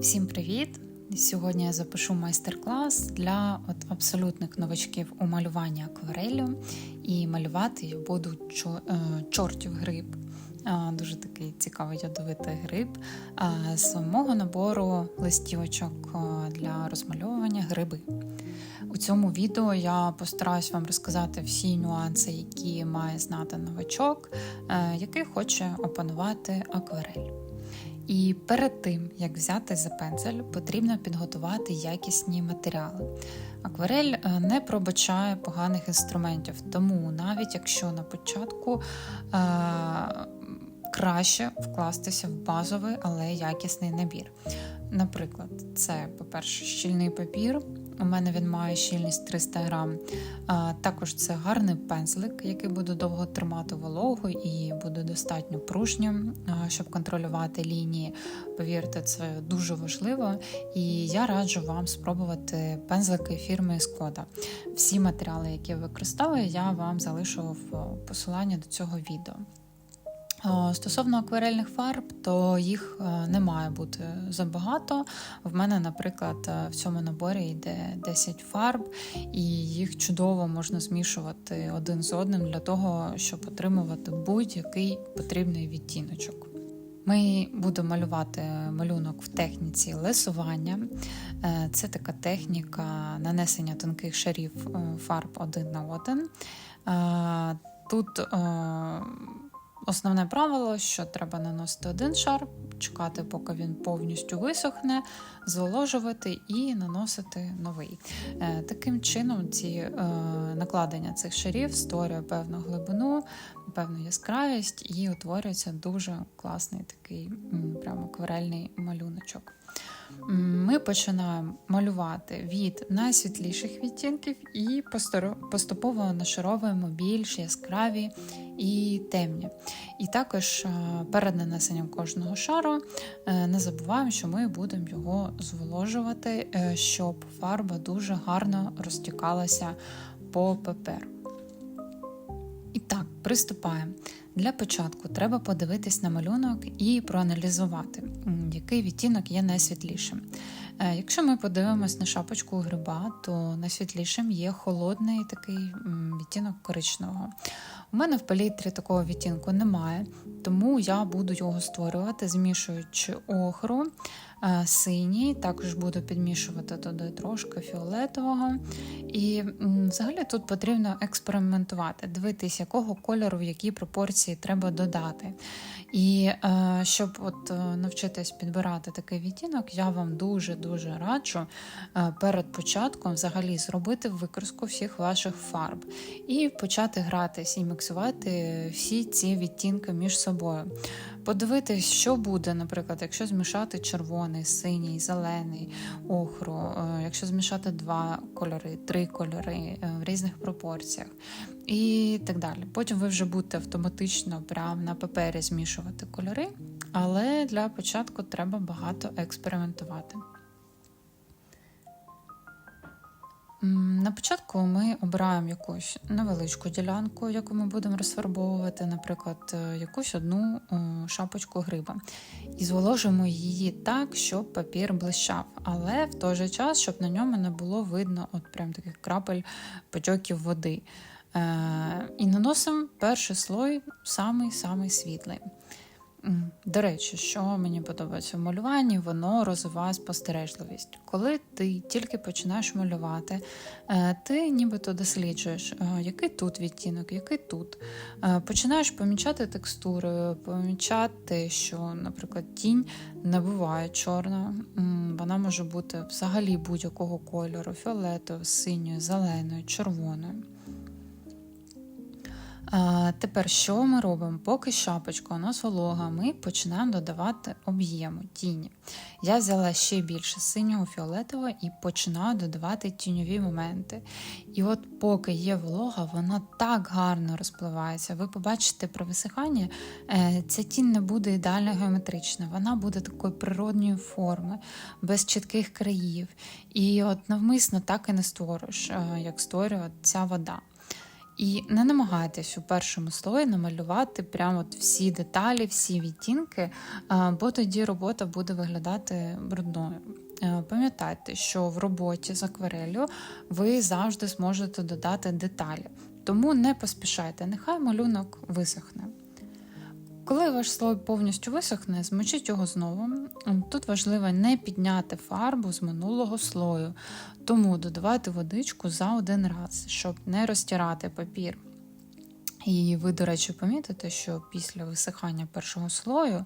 Всім привіт! Сьогодні я запишу майстер-клас для от абсолютних новачків у малюванні аквареллю. І малювати я буду е, чортів гриб. Дуже такий цікавий ядовитий гриб з мого набору листівочок для розмальовування гриби. У цьому відео я постараюсь вам розказати всі нюанси, які має знати новачок, е, який хоче опанувати акварель. І перед тим, як взяти за пензель, потрібно підготувати якісні матеріали. Акварель е, не пробачає поганих інструментів, тому навіть якщо на початку е, краще вкластися в базовий, але якісний набір. Наприклад, це, по-перше, щільний папір. У мене він має щільність 300 грам. Також це гарний пензлик, який буде довго тримати вологу і буде достатньо пружнім, щоб контролювати лінії. Повірте, це дуже важливо. І я раджу вам спробувати пензлики фірми Skoda. Всі матеріали, які я використовую, я вам залишу в посиланні до цього відео. Е, Стосовно акварельних фарб, то їх е, не має бути забагато. В мене, наприклад, е, в цьому наборі йде 10 фарб, і їх чудово можна змішувати один з одним для того, щоб отримувати будь-який потрібний відтіночок. Ми будемо малювати малюнок в техніці лесування. Е, Це така техніка нанесення тонких шарів фарб один на один. Тут Основне правило, що треба наносити один шар, чекати, поки він повністю висохне, зволожувати і наносити новий. Е, Таким чином, ці е, накладення цих шарів створює певну глибину, певну яскравість і утворюється дуже класний такий прямо акварельний малюночок. Ми починаємо малювати від найсвітліших відтінків і поступово нашаровуємо більш яскраві і темні. І також е, перед нанесенням кожного шару е, не забуваємо, що ми будемо його зволожувати, е, щоб фарба дуже гарно розтікалася по паперу. І так, приступаємо. Для початку треба подивитись на малюнок і проаналізувати, який відтінок є найсвітлішим. Е, Якщо ми подивимось на шапочку гриба, то найсвітлішим є холодний такий відтінок коричневого. У мене в палітрі такого відтінку немає, тому я буду його створювати, змішуючи охру, е, синій, також буду підмішувати туди трошки фіолетового. І взагалі тут потрібно експериментувати, дивитись, якого кольору, в якій пропорції треба додати. І е, щоб от е, навчитись підбирати такий відтінок, я вам дуже-дуже раджу е, перед початком взагалі зробити викраску всіх ваших фарб і почати гратись і міксувати всі ці відтінки між собою. Подивитись, що буде, наприклад, якщо змішати червоний, синій, зелений, охру, е, якщо змішати два кольори, три кольори в різних пропорціях і так далі. Потім ви вже будете автоматично прямо на папері змішувати кольори, але для початку треба багато експериментувати. На початку ми обираємо якусь невеличку ділянку, яку ми будемо розфарбовувати, наприклад, е, якусь одну е, шапочку гриба, і зволожуємо її так, щоб папір блищав, але в той же час, щоб на ньому не було видно от прям таких крапель потьоків води. Е, і наносимо перший слой самий-самий світлий. До речі, що мені подобається в малюванні, воно розвиває спостережливість. Коли ти тільки починаєш малювати, е, ти нібито досліджуєш, е, який тут відтінок, який тут. Починаєш помічати текстури, помічати, що, наприклад, тінь не буває чорна, вона може бути взагалі будь-якого кольору: фіолетовою, синьою, зеленою, червоною. А, тепер що ми робимо? Поки шапочка у нас волога, ми починаємо додавати об'єму тіні. Я взяла ще більше синього фіолетового і починаю додавати тіньові моменти. І от поки є волога, вона так гарно розпливається. Ви побачите при висиханні, е, ця тінь не буде ідеально геометрична, вона буде такої природньої форми, без чітких країв. І от навмисно так і не створиш, е, як створює ця вода. І не намагайтесь у першому слої намалювати прямо от всі деталі, всі відтінки, бо тоді робота буде виглядати брудною. Е, Пам'ятайте, що в роботі з акварелью ви завжди зможете додати деталі, тому не поспішайте, нехай малюнок висохне. Коли ваш слой повністю висохне, змочіть його знову. Тут важливо не підняти фарбу з минулого слою, тому додавайте водичку за один раз, щоб не розтирати папір. І ви, до речі, помітите, що після висихання першого слою,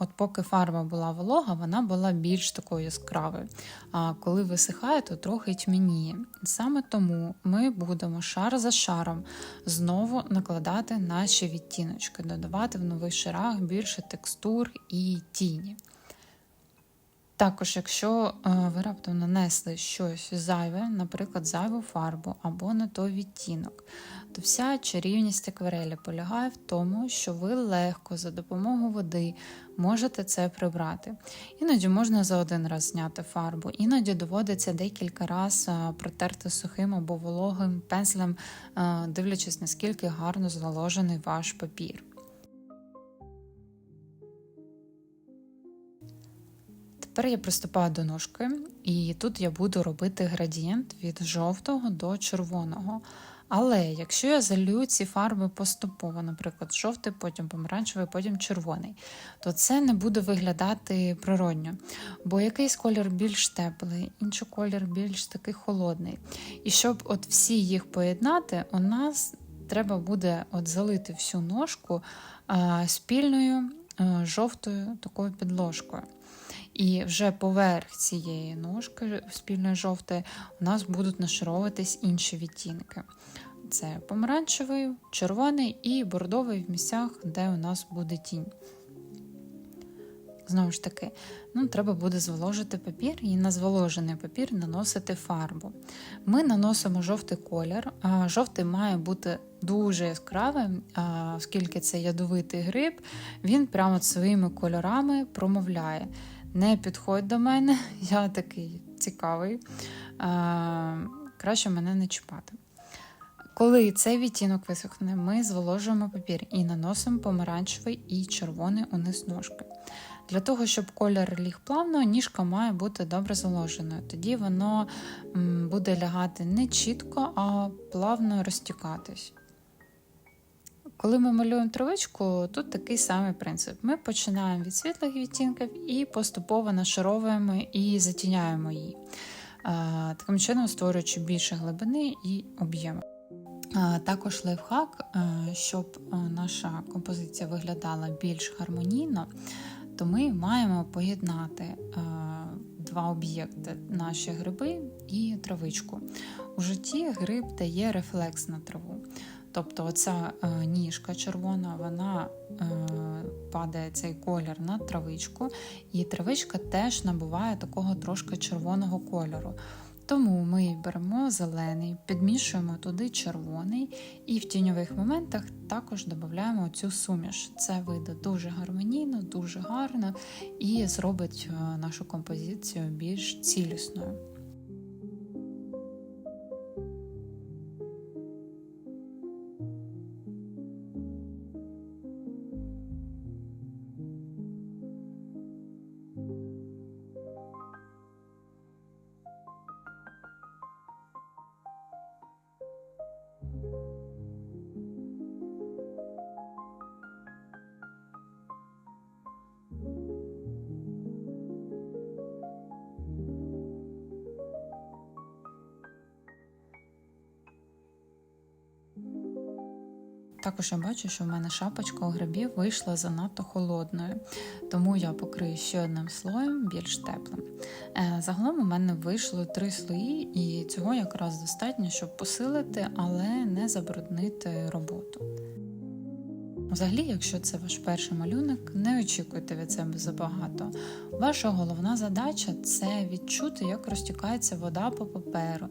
от поки фарба була волога, вона була більш такою яскравою. А коли висихає, то трохи тьмяніє. Саме тому ми будемо шар за шаром знову накладати наші відтіночки, додавати в нових шарах більше текстур і тіні. Також, якщо е, ви раптом нанесли щось зайве, наприклад, зайву фарбу або не той відтінок, то вся чарівність акварелі полягає в тому, що ви легко за допомогою води можете це прибрати. Іноді можна за один раз зняти фарбу, іноді доводиться декілька разів протерти сухим або вологим пензлем, е, дивлячись, наскільки гарно зволожений ваш папір. Тепер я приступаю до ножки, і тут я буду робити градієнт від жовтого до червоного. Але якщо я залью ці фарби поступово, наприклад, жовтий, потім помаранчевий, потім червоний, то це не буде виглядати природньо. Бо якийсь колір більш теплий, інший колір більш такий холодний. І щоб от всі їх поєднати, у нас треба буде от залити всю ножку а, спільною а, жовтою такою підложкою. І вже поверх цієї ножки спільної жовтої у нас будуть нашаровуватись інші відтінки. Це помаранчевий, червоний і бордовий в місцях, де у нас буде тінь. Знову ж таки, ну, треба буде зволожити папір і на зволожений папір наносити фарбу. Ми наносимо жовтий колір. Жовтий має бути дуже яскравим, оскільки це ядовитий гриб, він прямо своїми кольорами промовляє. Не підходь до мене, я такий цікавий. Краще мене не чіпати. Коли цей відтінок висохне, ми зволожуємо папір і наносимо помаранчевий і червоний униз ножки. Для того, щоб колір ліг плавно, ніжка має бути добре зволоженою. Тоді воно буде лягати не чітко, а плавно розтікатись. Коли ми малюємо травичку, тут такий самий принцип. Ми починаємо від світлих відтінків і поступово нашаровуємо і затіняємо її, таким чином створюючи більше глибини і об'єму. Також лайфхак, щоб наша композиція виглядала більш гармонійно, то ми маємо поєднати два об'єкти наші гриби і травичку. У житті гриб дає рефлекс на траву. Тобто оця е, ніжка червона, вона е, падає цей колір на травичку, і травичка теж набуває такого трошки червоного кольору. Тому ми беремо зелений, підмішуємо туди червоний, і в тіньових моментах також додаємо цю суміш. Це вийде дуже гармонійно, дуже гарно і зробить е, нашу композицію більш цілісною. Також я бачу, що в мене шапочка у грибів вийшла занадто холодною, тому я покрию ще одним слоєм більш теплим. Е, загалом у мене вийшло три слої, і цього якраз достатньо, щоб посилити, але не забруднити роботу. Взагалі, якщо це ваш перший малюнок, не очікуйте від себе забагато. Ваша головна задача це відчути, як розтікається вода по паперу,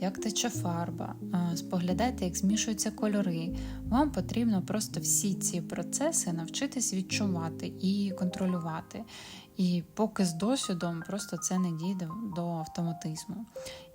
як тече фарба, споглядайте, як змішуються кольори. Вам потрібно просто всі ці процеси навчитись відчувати і контролювати. І поки з досвідом просто це не дійде до автоматизму.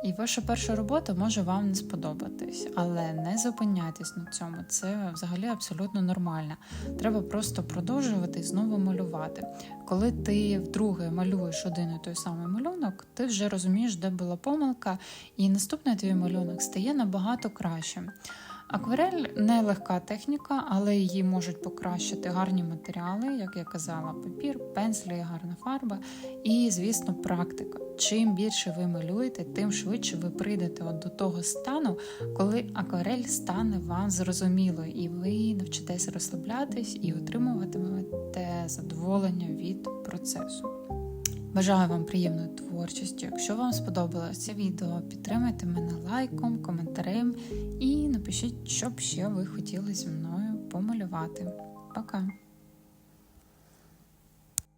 І ваша перша робота може вам не сподобатись, але не зупиняйтесь на цьому. Це взагалі абсолютно нормально. Треба просто продовжувати і знову малювати. Коли ти вдруге малюєш один і той самий малюнок, ти вже розумієш, де була помилка, і наступний твій малюнок стає набагато кращим. Акварель не легка техніка, але її можуть покращити гарні матеріали, як я казала, папір, пензлі, гарна фарба і, звісно, практика. Чим більше ви малюєте, тим швидше ви прийдете от до того стану, коли акварель стане вам зрозумілою, і ви навчитесь розслаблятись і отримуватимете задоволення від процесу. Бажаю вам приємної творчості. Якщо вам сподобалося це відео, підтримайте мене лайком, коментарем і напишіть, що б ще ви хотіли зі мною помалювати. Пока!